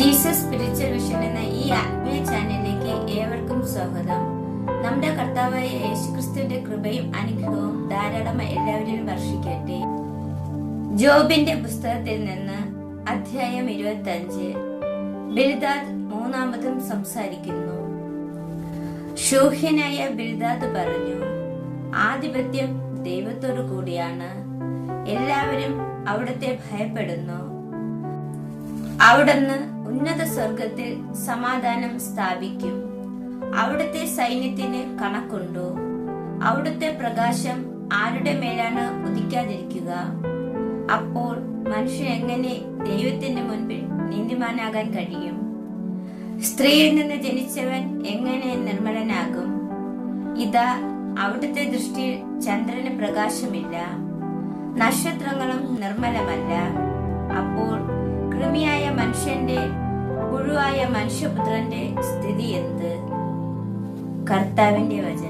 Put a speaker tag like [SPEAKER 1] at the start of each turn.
[SPEAKER 1] Jesus spiritual vision എന്ന ഈ ആത്മീയ ചാനലിലേക്ക് ഏവർക്കും സ്വാഗതം. നമ്മുടെ കർത്താവായ യേശുക്രിസ്തുവിന്റെ കൃപയും അനുഗ്രഹവും ധാരാളമായി എല്ലാവരിലും വർഷിക്കട്ടെ. ജോബിന്റെ പുസ്തകത്തിൽ നിന്ന് അധ്യായം ഇരുപത്തി അഞ്ച് ബിരുദാദ് മൂന്നാമതും സംസാരിക്കുന്നു. ശൂഹ്യനായ ബിരുദാദ് പറഞ്ഞു ആധിപത്യം ദൈവത്തോടു കൂടിയാണ്. എല്ലാവരും അവിടത്തെ ഭയപ്പെടുന്നു. അവിടുന്ന് ഉന്നത സ്വർഗത്തിൽ സമാധാനം സ്ഥാപിക്കും. അവിടുത്തെ സൈന്യത്തിന് കണക്കുണ്ടോ? അവിടുത്തെ പ്രകാശം ആരുടെ മേലാണ് ഉദിക്കാതിരിക്കുക? അപ്പോൾ മനുഷ്യൻ എങ്ങനെ ദൈവത്തിന്റെ മുൻപിൽ നീതിമാനാകാൻ കഴിയും? സ്ത്രീയിൽ നിന്ന് ജനിച്ചവൻ എങ്ങനെ നിർമ്മലനാകും? ഇതാ അവിടുത്തെ ദൃഷ്ടിയിൽ ചന്ദ്രന് പ്രകാശമില്ല. നക്ഷത്രങ്ങളും നിർമ്മലമല്ല. അപ്പോൾ മനുഷ്യന്റെ ഗുരുവായ മനുഷ്യപുത്രന്റെ സ്ഥിതി എന്ത്? കർത്താവിന്റെ വചനം.